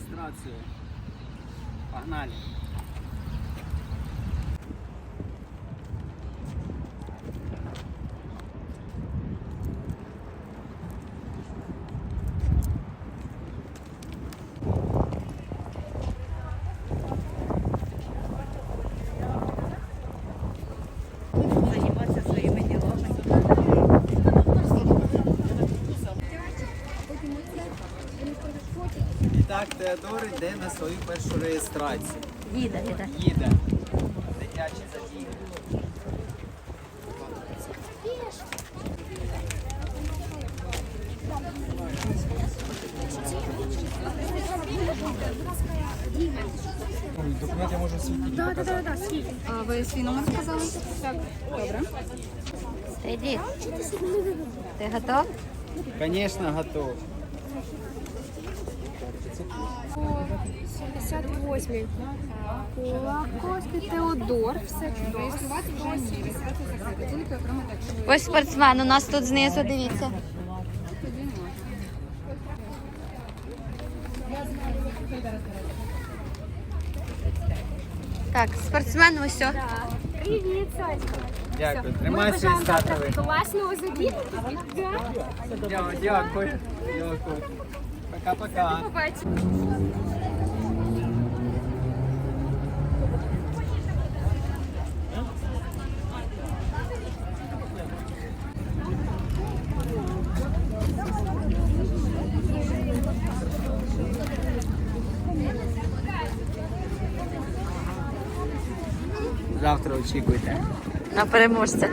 реєстрацію. Погнали. І так, Теодор йде на свою першу реєстрацію. Їде, їде. Їде. Дитячі забіги. Документ я можу свій Так, так, так, так, скільки? А ви свій номер сказали? Так, добре. Привіт. Ти готов? Звісно, готов. 78. Лаковський Теодор. Все чудово. Ось спортсмен у нас тут знизу, дивіться. Так, спортсмен ось. Привіт, Сонечко. Дякую. Тримай свій стартовий. класного забігу. Дякую. Дякую. Дякую. Пока-пока. Побачимо. Завтра очікуйте. На переможця.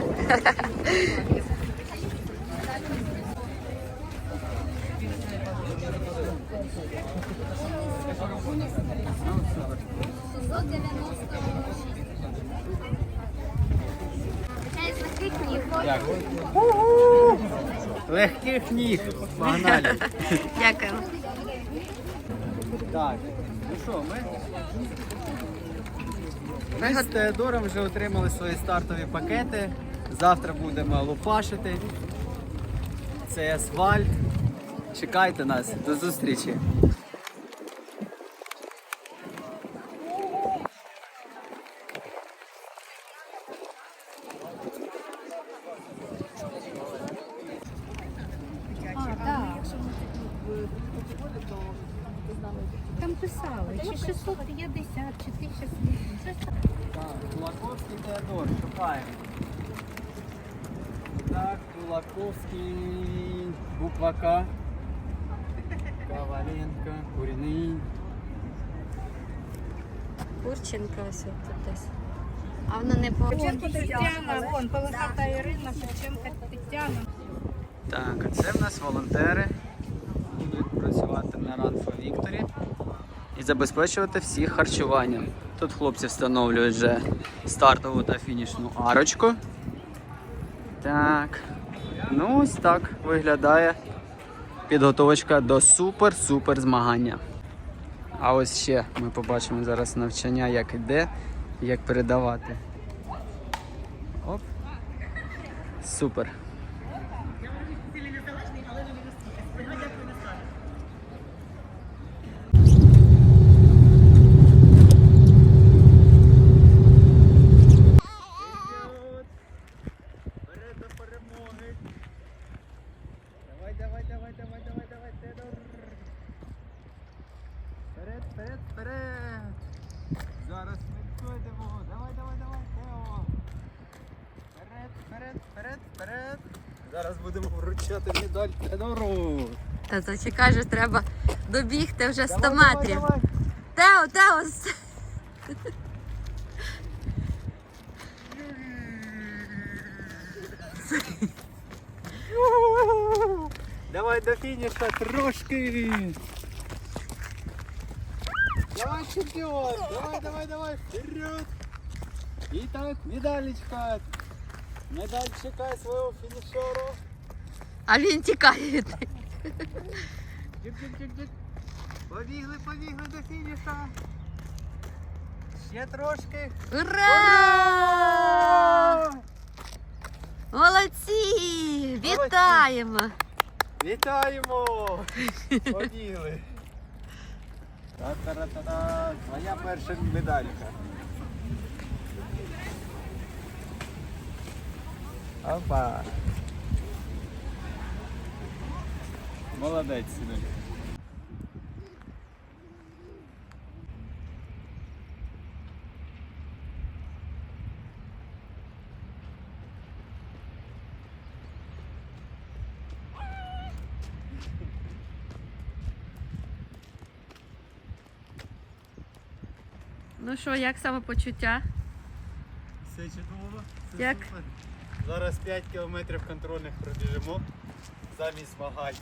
Дякую. Легких ніг. Погнали. Дякую. Так, ну що, ми. Ми з Теодором вже отримали свої стартові пакети. Завтра будемо лупашити. Це асфальт. Чекайте нас. До зустрічі. Там писали, чи 650, чи 1000. Так, Кулаковський Теодор, шукаємо. Так, Кулаковський, буква К. Коваленко, Куріний. Курченко ось тут десь. А воно не по. Шевченко Тетяна, вон, Полосата Ірина, Шевченка Тетяна. Так, а це в нас волонтери. Працювати на Ранфо Вікторі і забезпечувати всіх харчуванням. Тут хлопці встановлюють вже стартову та фінішну арочку. Так. Ну ось так виглядає підготовочка до супер-супер змагання. А ось ще ми побачимо зараз навчання, як іде, як передавати. Оп. Супер. вперед, вперед. Зараз будемо вручати медаль Тедору. Та зачекай, що треба добігти вже 100 Давай, давай, метрів. давай. Тео, Тео! с- Давай до фініша трошки. Давай, чемпіон! Давай, давай, давай, вперед! І так, медалечка. Медаль чекає свого фінішеру. А він тікає від них. Побігли, побігли до фініша. Ще трошки. Ура! Молодці! Вітаємо! Вітаємо! Побігли. Та-та-та-та, твоя перша медалька. Опа. Молодець, синок. Ну що, як самопочуття? Все чудово. Все Як? супер. Зараз 5 кілометрів контрольних пробіжимо замість змагань.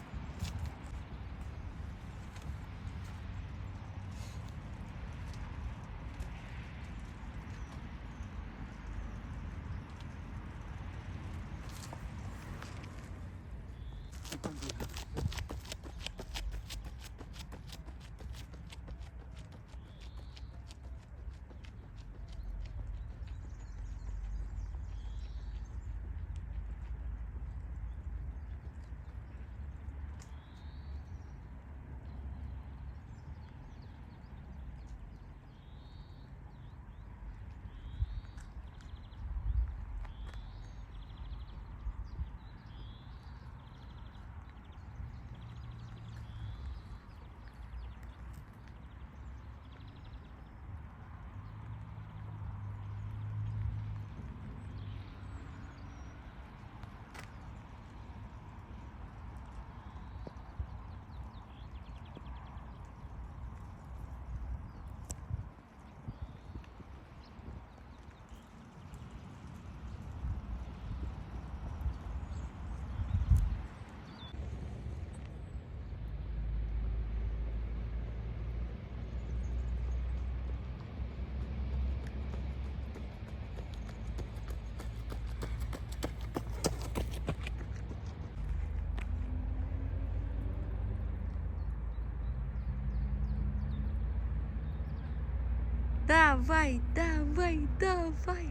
Давай, давай, давай.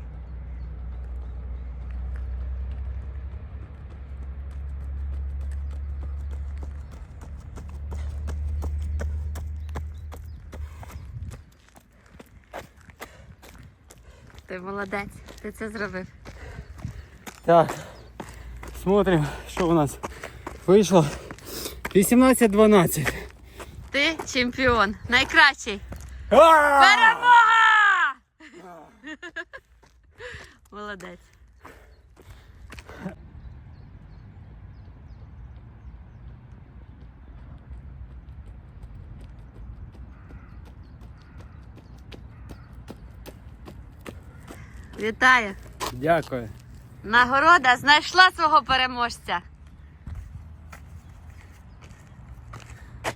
Ти молодець, ти це зробив. Так, смотрим, що у нас вийшло. 18-12. Ти чемпіон, найкращий. Перемога! Молодець. Вітаю! Дякую. Нагорода знайшла свого переможця.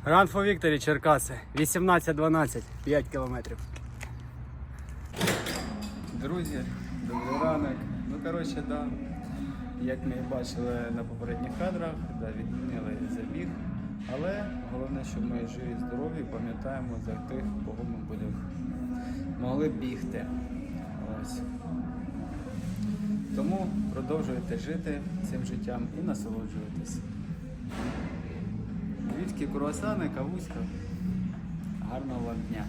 Run for Victory, Черкаси. 18-12, 5 кілометрів. Друзі, добрий ранок. Ну, коротше, да. Як ми бачили на попередніх кадрах, да, відмінили забіг. Але головне, щоб ми живі здорові, пам'ятаємо за тих, кого ми будемо могли бігти. Ось. Тому продовжуйте жити цим життям і насолоджуйтесь. Львівські круасани, кавуська. Гарного вам дня!